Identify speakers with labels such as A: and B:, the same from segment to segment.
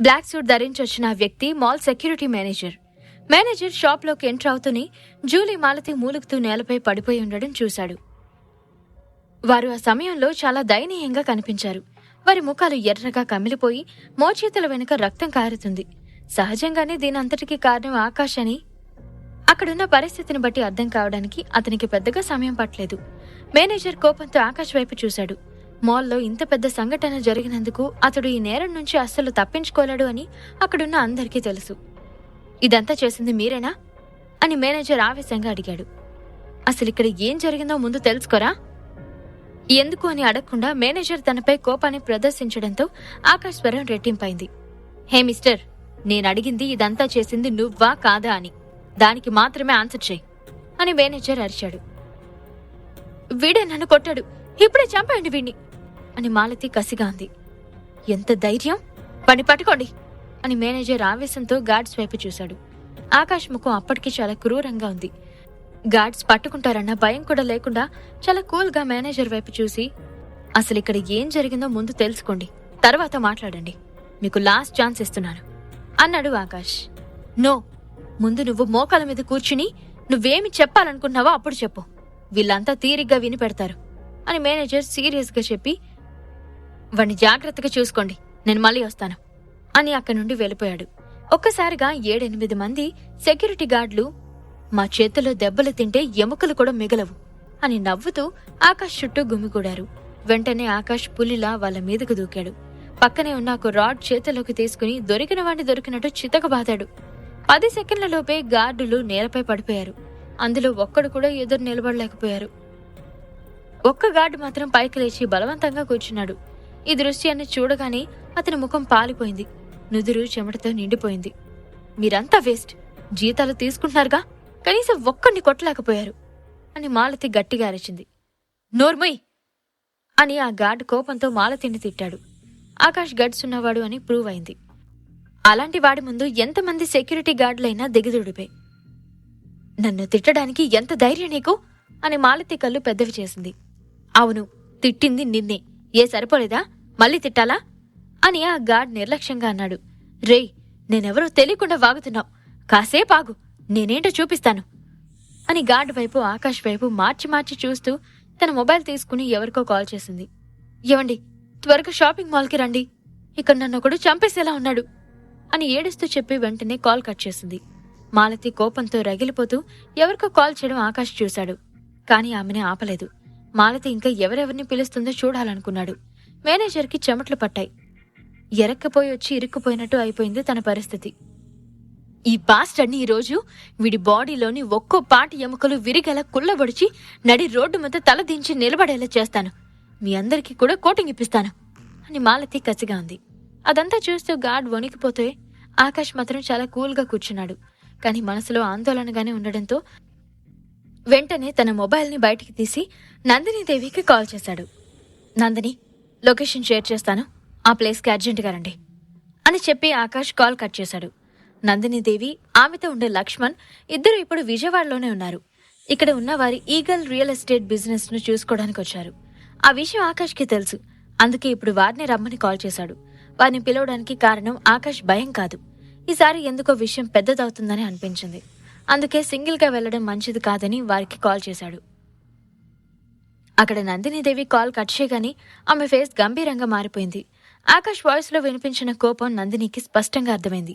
A: Black suit ధరించి వచ్చిన వ్యక్తి మాల్ సెక్యూరిటీ మేనేజర్. మేనేజర్ షాప్లోకి ఎంటర్ అవుతూనే జూలీ మాలతి మూలుగుతూ నేలపై పడిపోయి ఉండడం చూశాడు. వారు ఆ సమయంలో చాలా దయనీయంగా కనిపించారు. వారి ముఖాలు ఎర్రగా కమిలిపోయి మోచేతుల వెనుక రక్తం కారుతుంది. సహజంగానే దీని అంతటికీ కారణం ఆకాష్ అని. అక్కడున్న పరిస్థితిని బట్టి అర్థం కావడానికి అతనికి పెద్దగా సమయం పట్టలేదు. మేనేజర్ కోపంతో ఆకాష్ వైపు చూశాడు. మాల్లో ఇంత పెద్ద సంఘటన జరిగినందుకు అతడు ఈ నేరం నుంచి అస్సలు తప్పించుకోలేడు అని అక్కడున్న అందరికీ తెలుసు. ఇదంతా చేసింది మీరేనా? అని మేనేజర్ ఆవేశంగా అడిగాడు. అసలు ఇక్కడ ఏం జరిగిందో ముందు తెలుసుకోరా? ఎందుకు అని అడగకుండా మేనేజర్ తనపై కోపాన్ని ప్రదర్శించడంతో ఆకాశ్వరం రెట్టింపైంది. హే మిస్టర్ నేను అడిగింది ఇదంతా చేసింది నువ్వా కాదా అని. దానికి మాత్రమే ఆన్సర్ చేయి అని మేనేజర్ అరిచాడు. వీడే నన్ను కొట్టాడు. ఇప్పుడే చంపండి వీణ్ణి. అని మాలతి కసిగా అంది. ఎంత ధైర్యం? పని పట్టుకోండి అని మేనేజర్ ఆవేశంతో గార్డ్స్ వైపు చూశాడు. ఆకాశ్ ముఖం అప్పటికి చాలా క్రూరంగా ఉంది. గార్డ్స్ పట్టుకుంటారన్న భయం కూడా లేకుండా చాలా కూల్గా మేనేజర్ వైపు చూసి అసలు ఇక్కడ ఏం జరిగిందో ముందు తెలుసుకోండి. తర్వాత మాట్లాడండి. మీకు లాస్ట్ ఛాన్స్ ఇస్తున్నాను. అన్నాడు ఆకాష్. నో ముందు నువ్వు మోకాల మీద కూర్చుని నువ్వేమి చెప్పాలనుకున్నావో అప్పుడు చెప్పు. వీళ్ళంతా తీరిగ్గా విని పెడతారు అని మేనేజర్ సీరియస్గా చెప్పి వాణ్ణి జాగ్రత్తగా చూసుకోండి. నేను మళ్ళీ వస్తాను. అని అక్కడి నుండి వెళ్ళిపోయాడు. ఒక్కసారిగా ఏడెనిమిది మంది సెక్యూరిటీ గార్డులు మా చేతిలో దెబ్బలు తింటే ఎముకలు కూడా మిగలవు అని నవ్వుతూ ఆకాష్ చుట్టూ గుమిగూడారు. వెంటనే ఆకాష్ పులిలా వాళ్ళ మీదకు దూకాడు. పక్కనే ఉన్న ఒక రాడ్ చేతిలోకి తీసుకుని దొరికిన వాడిని దొరికినట్టు చితకబాదాడు. పది సెకండ్లలోపే గార్డులు నేలపై పడిపోయారు. అందులో ఒక్కడు కూడా ఎదురు నిలబడలేకపోయారు. ఒక్క గార్డు మాత్రం పైకి లేచి బలవంతంగా కూర్చున్నాడు. ఈ దృశ్యాన్ని చూడగానే అతని ముఖం పాలిపోయింది. నుదురు చెమటతో నిండిపోయింది. మీరంతా వేస్ట్. జీతాలు తీసుకుంటున్నారుగా? కనీసం ఒక్కడిని కొట్టలేకపోయారు అని మాలతి గట్టిగా అరిచింది. నోర్మయ్! అని ఆ గార్డ్ కోపంతో మాలతిని తిట్టాడు. ఆకాష్ గడ్స్ ఉన్నవాడు అని ప్రూవ్ అయింది. అలాంటి వాడి ముందు ఎంతమంది సెక్యూరిటీ గార్డులైనా దిగదుడిపే. నన్ను తిట్టడానికి ఎంత ధైర్యం నీకు? అని మాలతి కళ్ళు పెద్దవి చేసింది. అవును తిట్టింది నిన్నే. ఏ సరిపోలేదా? మళ్ళీ తిట్టాలా? అని ఆ గార్డ్ నిర్లక్ష్యంగా అన్నాడు. రేయ్ నేనెవరో తెలియకుండా వాగుతున్నావు. కాసేపు ఆగు నేనేంటో చూపిస్తాను. అని గార్డ్ వైపు ఆకాష్ వైపు మార్చి మార్చి చూస్తూ తన మొబైల్ తీసుకుని ఎవరికో కాల్ చేసింది. ఏవండి త్వరగా షాపింగ్ మాల్కి రండి. ఇక్కడ నన్ను ఒకడు చంపేసేలా ఉన్నాడు. అని ఏడుస్తూ చెప్పి వెంటనే కాల్ కట్ చేసింది. మాలతి కోపంతో రగిలిపోతూ ఎవరికో కాల్ చేయడం ఆకాష్ చూశాడు. కానీ ఆమెని ఆపలేదు. మాలతి ఇంకా ఎవరెవరిని పిలుస్తుందో చూడాలనుకున్నాడు. మేనేజర్కి చెమట్లు పట్టాయి. ఎరక్కపోయి వచ్చి ఇరుక్కుపోయినట్టు అయిపోయింది తన పరిస్థితి. ఈ బాస్టర్ని ఈరోజు వీడి బాడీలోని ఒక్కో పాటి ఎముకలు విరిగేలా కుళ్ళబొడిచి నడి రోడ్డు మీద తల దించి నిలబడేలా చేస్తాను. మీ అందరికీ కూడా కోటింగ్ ఇప్పిస్తాను అని మాలతి కసిగా ఉంది. అదంతా చూస్తూ గార్డ్ వణికిపోతే ఆకాష్ మాత్రం చాలా కూల్గా కూర్చున్నాడు. కానీ మనసులో ఆందోళనగానే ఉండడంతో వెంటనే తన మొబైల్ని బయటికి తీసి నందిని దేవికి కాల్ చేశాడు. నందిని లొకేషన్ షేర్ చేస్తాను. ఆ ప్లేస్కి అర్జెంటుగా రండి. అని చెప్పి ఆకాష్ కాల్ కట్ చేశాడు. నందినిదేవి ఆమెతో ఉండే లక్ష్మణ్ ఇద్దరు ఇప్పుడు విజయవాడలోనే ఉన్నారు. ఇక్కడ ఉన్న వారి ఈగల్ రియల్ ఎస్టేట్ బిజినెస్ను చూసుకోవడానికి వచ్చారు. ఆ విషయం ఆకాష్కి తెలుసు. అందుకే ఇప్పుడు వారిని రమ్మని కాల్ చేశాడు. వారిని పిలవడానికి కారణం ఆకాష్ భయం కాదు. ఈసారి ఎందుకో విషయం పెద్దదవుతుందని అనిపించింది. అందుకే సింగిల్గా వెళ్ళడం మంచిది కాదని వారికి కాల్ చేశాడు. అక్కడ నందినీదేవి కాల్ కట్ చేయగానే ఆమె ఫేస్ గంభీరంగా మారిపోయింది. ఆకాష్ వాయిస్లో వినిపించిన కోపం నందినికి స్పష్టంగా అర్థమైంది.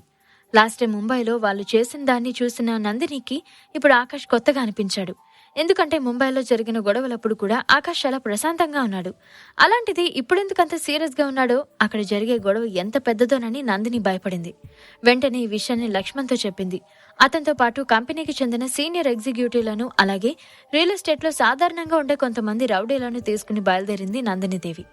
A: లాస్ట్ టైం ముంబైలో వాళ్ళు చేసిన దాన్ని చూసిన నందినికి ఇప్పుడు ఆకాష్ కొత్తగా అనిపించాడు. ఎందుకంటే ముంబైలో జరిగిన గొడవలప్పుడు కూడా ఆకాష్ చాలా ప్రశాంతంగా ఉన్నాడు. అలాంటిది ఇప్పుడెందుకంత సీరియస్గా ఉన్నాడో అక్కడ జరిగే గొడవ ఎంత పెద్దదోనని నందిని భయపడింది. వెంటనే ఈ విషయాన్ని లక్ష్మణ్తో చెప్పింది. అతనితో పాటు కంపెనీకి చెందిన సీనియర్ ఎగ్జిక్యూటివ్లను అలాగే రియల్ ఎస్టేట్లో సాధారణంగా ఉండే కొంతమంది రౌడీలను తీసుకుని బయలుదేరింది నందినిదేవి.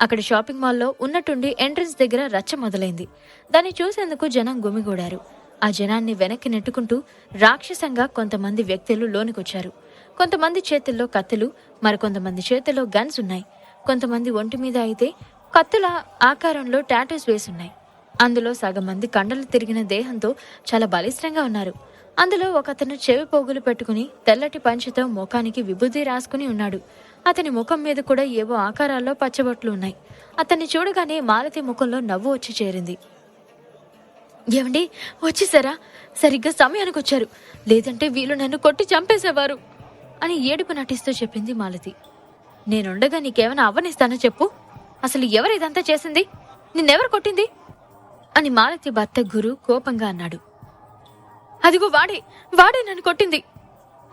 A: అక్కడ షాపింగ్ మాల్లో ఉన్నట్టుండి ఎంట్రన్స్ దగ్గర రచ్చ మొదలైంది. దాన్ని చూసేందుకు జనం గుమిగూడారు. ఆ జనాన్ని వెనక్కి నెట్టుకుంటూ రాక్షసంగా కొంతమంది వ్యక్తులు లోనికొచ్చారు. కొంతమంది చేతుల్లో కత్తులు మరికొంతమంది చేతుల్లో గన్స్ ఉన్నాయి. కొంతమంది ఒంటి మీద అయితే కత్తుల ఆకారంలో టాటూస్ వేసున్నాయి. అందులో సగం మంది కండలు తిరిగిన దేహంతో చాలా బలిష్టంగా ఉన్నారు. అందులో ఒకతను చెవి పోగులు పెట్టుకుని తెల్లటి పంచతో ముఖానికి విభూది రాసుకుని ఉన్నాడు. అతని ముఖం మీద కూడా ఏవో ఆకారాల్లో పచ్చబొట్లు ఉన్నాయి. అతన్ని చూడగానే మాలతి ముఖంలో నవ్వు వచ్చి చేరింది. ఏమండి వచ్చేసారా? సరిగ్గా సమయానికి వచ్చారు. లేదంటే వీళ్ళు నన్ను కొట్టి చంపేసేవారు అని ఏడుపు నటిస్తూ చెప్పింది మాలతి నేనుండగా నీకేమైనా అవ్వనిస్తానో చెప్పు? అసలు ఎవరు ఇదంతా చేసింది? నిన్నెవరు కొట్టింది? అని మాలతి భర్త గురు కోపంగా అన్నాడు. అదిగో వాడే వాడే నన్ను కొట్టింది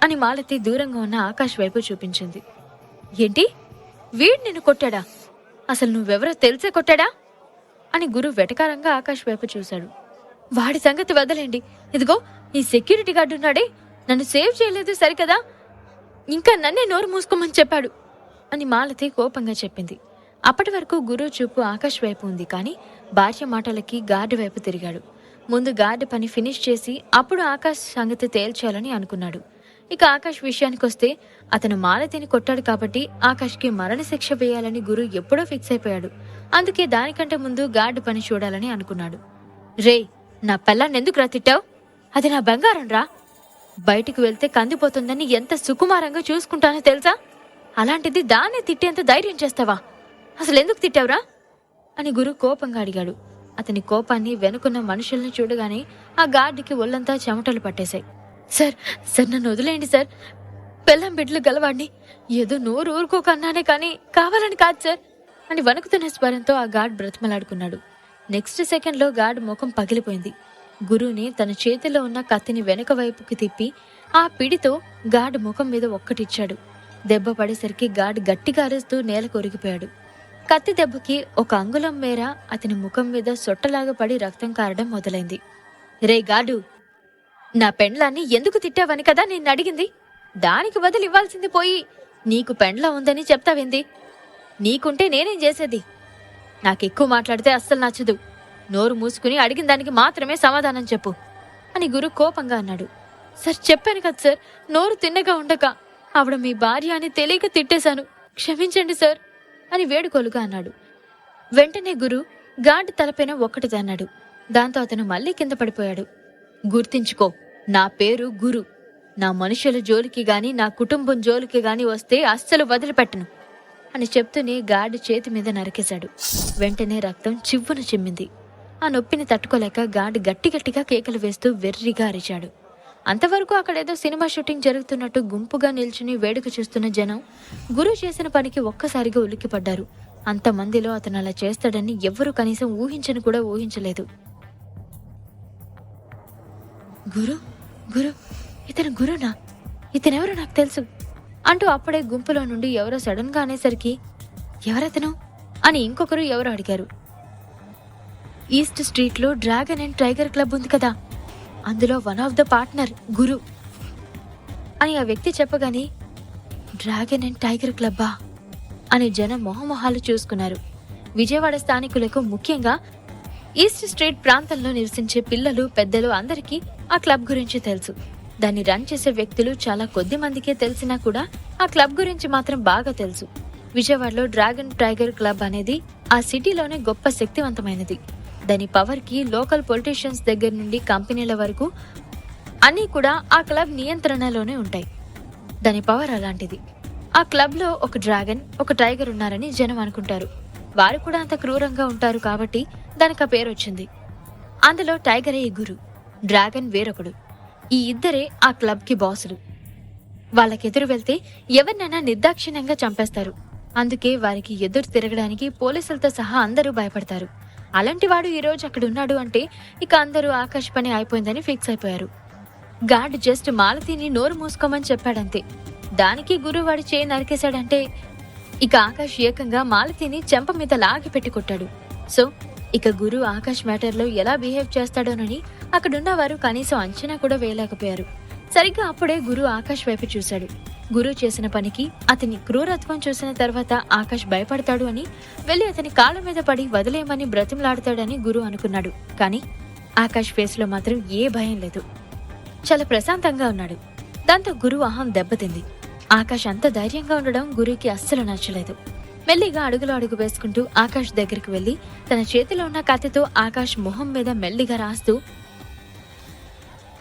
A: అని మాలతి దూరంగా ఉన్న ఆకాష్ వైపు చూపించింది. ఏంటి? వీడు నిన్ను కొట్టాడా? అసలు నువ్వెవరో తెలిసే కొట్టాడా? అని గురు వెటకారంగా ఆకాష్ వైపు చూశాడు. వాడి సంగతి వదలేండి ఇదిగో ఈ సెక్యూరిటీ గార్డు ఉన్నాడే. నన్ను సేవ్ చేయలేదు సరికదా? ఇంకా నన్నే నోరు మూసుకోమని చెప్పాడు అని మాలతి కోపంగా చెప్పింది. అప్పటి వరకు గురువు చూపు ఆకాష్ వైపు ఉంది కానీ భార్య మాటలకి గార్డు వైపు తిరిగాడు. ముందు గార్డు పని ఫినిష్ చేసి అప్పుడు ఆకాష్ సంగతి తేల్చాలని అనుకున్నాడు. ఇక ఆకాష్ విషయానికి వస్తే అతను మాలతిని కొట్టాడు కాబట్టి ఆకాష్కి మరణశిక్ష వేయాలని గురు ఎప్పుడో ఫిక్స్ అయిపోయాడు. అందుకే దానికంటే ముందు గార్డు పని చూడాలని అనుకున్నాడు. రే నా పెళ్ళాన్ని ఎందుకు రా తిట్టావు? అది నా బంగారం రా. బయటికి వెళ్తే కందిపోతుందని ఎంత సుకుమారంగా చూసుకుంటానో తెలుసా? అలాంటిది దాన్ని తిట్టేంత ధైర్యం చేస్తావా? అసలు ఎందుకు తిట్టావురా? అని గురు కోపంగా అడిగాడు. అతని కోపాన్ని వెనుకున్న మనుషుల్ని చూడగానే ఆ గార్డుకి ఒళ్ళంతా చెమటలు పట్టేశాయి. సార్ సార్ నన్ను వదిలేయండి సార్. పెళ్ళం బిడ్డలు గలవాడిని. ఏదో నోరు ఊరుకోకన్నానే కానీ కావాలని కాదు సార్. అని వణుకుతున్న స్వరంతో ఆ గార్డ్ బ్రతిమలాడుకున్నాడు. నెక్స్ట్ సెకండ్లో గార్డ్ ముఖం పగిలిపోయింది. గురువుని తన చేతిలో ఉన్న కత్తిని వెనుక వైపుకి తిప్పి ఆ పిడితో గార్డ్ ముఖం మీద ఒక్కటిచ్చాడు. దెబ్బ పడేసరికి గార్డ్ గట్టిగా అరుస్తూ నేల కొరిగిపోయాడు కత్తి దెబ్బకి ఒక అంగుళం మేర అతని ముఖం మీద సొట్టలాగా పడి రక్తం కారడం మొదలైంది. రే గాడు నా పెండ్లాన్ని ఎందుకు తిట్టావని కదా నేను అడిగింది? దానికి బదులు ఇవ్వాల్సింది పోయి నీకు పెండ్లా ఉందని చెప్తావింది నీకుంటే నేనేం చేసేది? నాకెక్కువ మాట్లాడితే అస్సలు నచ్చదు. నోరు మూసుకుని అడిగిన దానికి మాత్రమే సమాధానం చెప్పు అని గురు కోపంగా అన్నాడు. సార్ చెప్పాను కదా సార్ నోరు తిన్నగా ఉండక. ఆవిడ మీ భార్య అని తెలియక తిట్టేశాను. క్షమించండి సార్. అని వేడుకోలుగా అన్నాడు. వెంటనే గురు గార్డ్ తలపైన ఒక్కటి తన్నాడు. దాంతో అతను మళ్ళీ కింద పడిపోయాడు. గుర్తించుకో నా పేరు గురు. నా మనుషుల జోలికి గాని నా కుటుంబం జోలికి గాని వస్తే అస్సలు వదిలిపెట్టను అని చెప్తూనే గాడి చేతి మీద నరికేశాడు. వెంటనే రక్తం చివ్వున చిమ్మింది. ఆ నొప్పిని తట్టుకోలేక గాడి గట్టి గట్టిగా కేకలు వేస్తూ వెర్రిగా అరిచాడు. అంతవరకు అక్కడేదో సినిమా షూటింగ్ జరుగుతున్నట్టు గుంపుగా నిల్చుని వేడుక చూస్తున్న జనం గురు చేసిన పనికి ఒక్కసారిగా ఉలిక్కిపడ్డారు అంతమందిలో అతను అలా చేస్తాడని ఎవ్వరూ కనీసం ఊహించని కూడా ఊహించలేదు. గురు గురు ఇతను గురునా? ఇతనెవరో నాకు తెలుసు అంటూ అప్పుడే గుంపులో నుండి ఎవరో సడన్గా అనేసరికి ఎవరతను? అని ఇంకొకరు ఎవరో అడిగారు. ఈస్ట్ స్ట్రీట్లో డ్రాగన్ అండ్ టైగర్ క్లబ్ ఉంది కదా అందులో వన్ ఆఫ్ ద పార్ట్నర్ గురు. అని ఆ వ్యక్తి చెప్పగానే డ్రాగన్ అండ్ టైగర్ క్లబ్బా అని జనం మొహమొహాలు చూసుకున్నారు. విజయవాడ స్థానికులకు ముఖ్యంగా ఈస్ట్ స్ట్రీట్ ప్రాంతంలో నివసించే పిల్లలు పెద్దలు అందరికీ ఆ క్లబ్ గురించి తెలుసు. దాన్ని రన్ చేసే వ్యక్తులు చాలా కొద్ది మందికే తెలిసినా కూడా ఆ క్లబ్ గురించి మాత్రం బాగా తెలుసు. విజయవాడలో డ్రాగన్ టైగర్ క్లబ్ అనేది ఆ సిటీలోనే గొప్ప శక్తివంతమైనది. దాని పవర్కి లోకల్ పొలిటీషియన్స్ దగ్గర నుండి కంపెనీల వరకు అన్నీ కూడా ఆ క్లబ్ నియంత్రణలోనే ఉంటాయి. దాని పవర్ అలాంటిది. ఆ క్లబ్లో ఒక డ్రాగన్ ఒక టైగర్ ఉన్నారని జనం అనుకుంటారు. వారు కూడా అంత క్రూరంగా ఉంటారు కాబట్టి దానికి ఆ పేరు వచ్చింది. అందులో టైగరే ఈ గురు డ్రాగన్ వేరొకడు. ఈ ఇద్దరే ఆ క్లబ్కి బాసులు వాళ్ళకెదురు వెళ్తే ఎవరినైనా నిర్దాక్షిణ్యంగా చంపేస్తారు. అందుకే వారికి ఎదురు తిరగడానికి పోలీసులతో సహా అందరూ భయపడతారు. అలాంటి వాడు ఈరోజు అక్కడ ఉన్నాడు అంటే ఇక అందరూ ఆకాశ పని అయిపోయిందని ఫిక్స్ అయిపోయారు. గార్డ్ జస్ట్ మాలతీని నోరు మూసుకోమని చెప్పాడంతే. దానికి గురువు వాడు చేయి నరికేశాడంటే ఇక ఆకాష్ ఏకంగా మాలతీని చెంప మీద లాగి పెట్టి కొట్టాడు. సో ఇక గురు ఆకాష్ మ్యాటర్లో ఎలా బిహేవ్ చేస్తాడోనని అక్కడున్న వారు కనీసం అంచనా కూడా వేయలేకపోయారు. సరిగ్గా అప్పుడే గురు ఆకాష్ వైపు చూశాడు. గురు చేసిన పనికి అతని క్రూరత్వం చూసిన తర్వాత ఆకాష్ భయపడతాడు అని వెళ్ళి అతని కాళ్ళ మీద పడి వదిలేయమని బ్రతిమలాడతాడని గురు అనుకున్నాడు. కానీ ఆకాష్ ఫేస్లో మాత్రం ఏ భయం లేదు. చాలా ప్రశాంతంగా ఉన్నాడు. దాంతో గురువు అహం దెబ్బతింది. ఆకాష్ అంత ధైర్యంగా ఉండడం గురువుకి అస్సలు నచ్చలేదు. మెల్లిగా అడుగులో అడుగు వేసుకుంటూ ఆకాష్ దగ్గరికి వెళ్ళి తన చేతిలో ఉన్న కత్తితో ఆకాష్ మొహం మీద మెల్లిగా రాస్తూ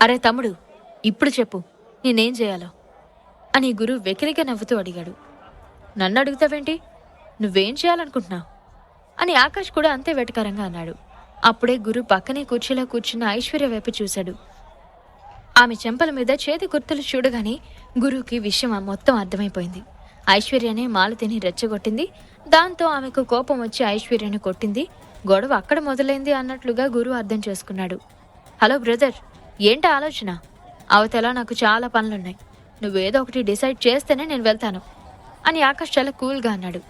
A: అరే తమ్ముడు ఇప్పుడు చెప్పు నేనేం చేయాలో? అని గురువు వెకిలిగా నవ్వుతూ అడిగాడు. నన్ను అడుగుతావేంటి? నువ్వేం చేయాలనుకుంటున్నావు అని ఆకాష్ కూడా అంతే వెటకారంగా అన్నాడు. అప్పుడే గురు పక్కనే కుర్చీలో కూర్చున్న ఐశ్వర్య వైపు చూశాడు. ఆమె చెంపల మీద చేతి గుర్తులు చూడగానే గురువుకి విషయం మొత్తం అర్థమైపోయింది. ఐశ్వర్యనే మాలతిని రెచ్చగొట్టింది. దాంతో ఆమెకు కోపం వచ్చి ఐశ్వర్యని కొట్టింది. గొడవ అక్కడ మొదలైంది అన్నట్లుగా గురువు అర్థం చేసుకున్నాడు. హలో బ్రదర్ ఏంటి ఆలోచన? అవతల నాకు చాలా పనులున్నాయి. నువ్వేదో ఒకటి డిసైడ్ చేస్తేనే నేను వెళ్తాను అని ఆకాష్ చాలా కూల్గా అన్నాడు.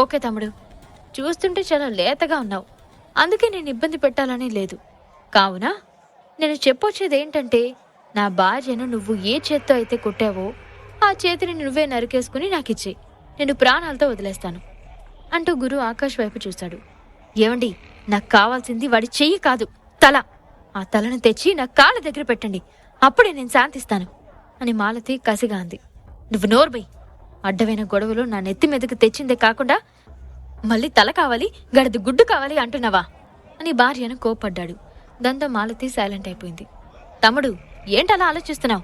A: ఓకే తమ్ముడు చూస్తుంటే చాలా లేతగా ఉన్నావు. అందుకే నేను ఇబ్బంది పెట్టాలని లేదు. కావున నేను చెప్పొచ్చేది ఏంటంటే నా భార్యను నువ్వు ఏ చేత్తో అయితే కొట్టావో ఆ చేతిని నువ్వే నరికేసుకుని నాకిచ్చే నేను ప్రాణాలతో వదిలేస్తాను అంటూ గురు ఆకాష్ వైపు చూశాడు. ఏమండి నాకు కావాల్సింది వాడి చెయ్యి కాదు తల. ఆ తలను తెచ్చి నా కాళ్ళ దగ్గర పెట్టండి. అప్పుడే నేను శాంతిస్తాను. అని మాలతి కసిగా అంది నువ్వు నోర్బై అడ్డమైన గొడవలు నా నెత్తి మీదకి తెచ్చిందే కాకుండా మళ్ళీ తల కావాలి గడిది గుడ్డు కావాలి అంటున్నావా? అని భార్యను కోపడ్డాడు దాంతో మాలతి సైలెంట్ అయిపోయింది. తమ్ముడు ఏంటలా ఆలోచిస్తున్నావు?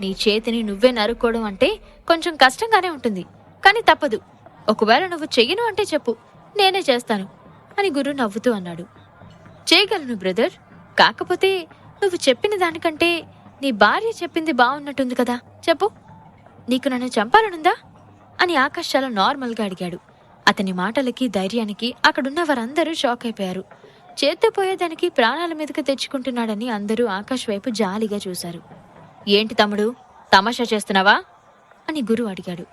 A: నీ చేతిని నువ్వే నరుక్కోవడం అంటే కొంచెం కష్టంగానే ఉంటుంది కానీ తప్పదు. ఒకవేళ నువ్వు చెయ్యను అంటే చెప్పు నేనే చేస్తాను అని గురు నవ్వుతూ అన్నాడు. చేయగలను బ్రదర్. కాకపోతే నువ్వు చెప్పిన దానికంటే నీ భార్య చెప్పింది బాగున్నట్టుంది కదా. చెప్పు. నీకు నన్ను చంపాలనుందా? అని ఆకాష్ చాలా నార్మల్గా అడిగాడు. అతని మాటలకి ధైర్యానికి అక్కడున్న వారందరూ షాక్ అయిపోయారు. చేత్తో ప్రాణాల మీదకి తెచ్చుకుంటున్నాడని అందరూ ఆకాష్ వైపు జాలిగా చూశారు. ఏంటి తమ్ముడు? తమాషా చేస్తున్నావా? అని గురు అడిగాడు.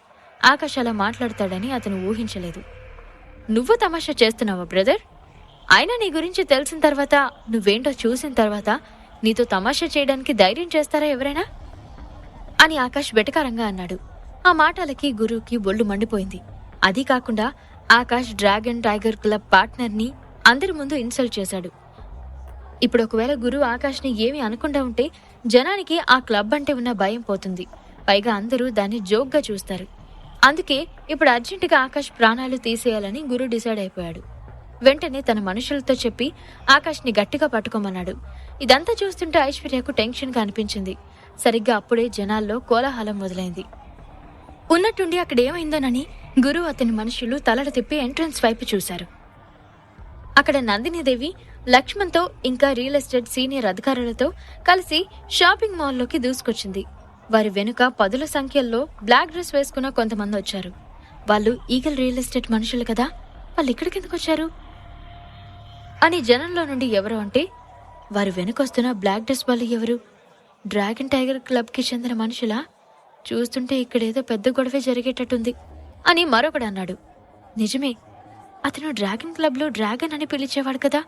A: ఆకాష్ అలా మాట్లాడతాడని అతను ఊహించలేదు. నువ్వు తమాషా చేస్తున్నావా బ్రదర్? అయినా నీ గురించి తెలిసిన తర్వాత నువ్వేంటో చూసిన తర్వాత నీతో తమాషా చేయడానికి ధైర్యం చేస్తారా ఎవరైనా? అని ఆకాష్ బెటకారంగా అన్నాడు. ఆ మాటలకి గురువుకి బొళ్ళు మండిపోయింది. అది కాకుండా ఆకాష్ డ్రాగన్ టైగర్ క్లబ్ పార్ట్నర్ని అందరి ముందు ఇన్సల్ట్ చేశాడు. ఇప్పుడు ఒకవేళ గురువు ఆకాష్ని ఏమి అనకుండా ఉంటే జనానికి ఆ క్లబ్ అంటే ఉన్న భయం పోతుంది. పైగా అందరూ దాన్ని జోక్గా చూస్తారు. అందుకే ఇప్పుడు అర్జెంటుగా ఆకాష్ ప్రాణాలు తీసేయాలని గురు డిసైడ్ అయిపోయాడు. వెంటనే తన మనుషులతో చెప్పి ఆకాష్ని గట్టిగా పట్టుకోమన్నాడు. ఇదంతా చూస్తుంటే ఐశ్వర్యకు టెన్షన్గా అనిపించింది. సరిగ్గా అప్పుడే జనాల్లో కోలాహలం మొదలైంది. ఉన్నట్టుండి అక్కడ ఏమైందోనని గురు అతని మనుషులు తలలు తిప్పి ఎంట్రన్స్ వైపు చూశారు. అక్కడ నందినీదేవి లక్ష్మణ్తో ఇంకా రియల్ ఎస్టేట్ సీనియర్ అధికారులతో కలిసి షాపింగ్ మాల్లోకి దూసుకొచ్చింది. వారి వెనుక పదుల సంఖ్యల్లో బ్లాక్ డ్రెస్ వేసుకున్న కొంతమంది వచ్చారు. వాళ్ళు ఈగల్ రియల్ ఎస్టేట్ మనుషులు కదా. వాళ్ళు ఇక్కడికి ఎందుకు వచ్చారు? అని జనంలో నుండి ఎవరు అంటే వారు వెనుకొస్తున్న బ్లాక్ డ్రెస్ వాళ్ళు ఎవరు? డ్రాగన్ టైగర్ క్లబ్కి చెందిన మనుషులా? చూస్తుంటే ఇక్కడేదో పెద్ద గొడవే జరిగేటట్టుంది అని మరొకడు అన్నాడు. నిజమే అతను డ్రాగన్ క్లబ్లో డ్రాగన్ అని పిలిచేవాడు కదా?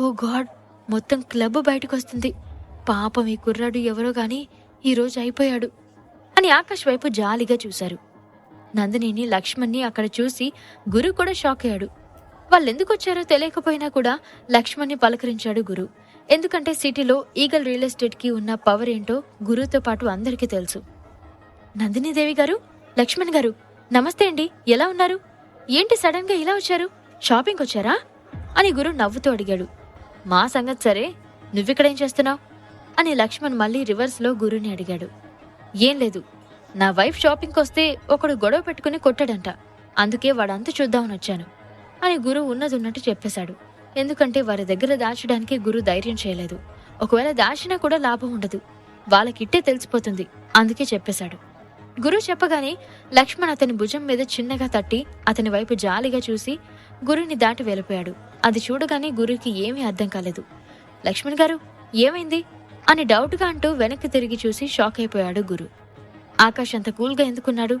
A: ఓ గాడ్ మొత్తం క్లబ్ బయటకు వస్తుంది పాపం ఈ కుర్రాడు ఎవరో గాని ఈరోజు అయిపోయాడు అని ఆకాష్ వైపు జాలిగా చూశారు. నందినిని లక్ష్మణ్ని అక్కడ చూసి గురు కూడా షాక్ అయ్యాడు. వాళ్ళెందుకు వచ్చారో తెలియకపోయినా కూడా లక్ష్మణ్ని పలకరించాడు గురు. ఎందుకంటే సిటీలో ఈగల్ రియల్ ఎస్టేట్కి ఉన్న పవర్ ఏంటో గురువుతో పాటు అందరికీ తెలుసు. నందినీదేవి గారు లక్ష్మణ్ గారు నమస్తే అండి ఎలా ఉన్నారు? ఏంటి సడన్గా ఇలా వచ్చారు? షాపింగ్ వచ్చారా అని గురు నవ్వుతూ అడిగాడు. మా సంగతి సరే నువ్విక్కడేం చేస్తున్నావు? అని లక్ష్మణ్ మళ్ళీ రివర్స్లో గురుని అడిగాడు. ఏం లేదు నా వైఫ్ షాపింగ్కి వస్తే ఒకడు గొడవ పెట్టుకుని కొట్టాడంట. అందుకే వాడంతా చూద్దామని వచ్చాను. అని గురువు ఉన్నది ఉన్నట్టు చెప్పేశాడు. ఎందుకంటే వారి దగ్గర దాచడానికి గురు ధైర్యం చేయలేదు. ఒకవేళ దాచినా కూడా లాభం ఉండదు. వాళ్ళకిట్టే తెలిసిపోతుంది. అందుకే చెప్పేశాడు. గురు చెప్పగానే లక్ష్మణ్ అతని భుజం మీద చిన్నగా తట్టి అతని వైపు జాలిగా చూసి గురుని దాటి వెళ్ళిపోయాడు. అది చూడగానే గురుకి ఏమీ అర్థం కాలేదు. లక్ష్మణ్ గారు ఏమైంది? అని డౌట్గా అంటూ వెనక్కి తిరిగి చూసి షాక్ అయిపోయాడు గురు ఆకాష్ అంత కూల్గా ఎందుకున్నాడు?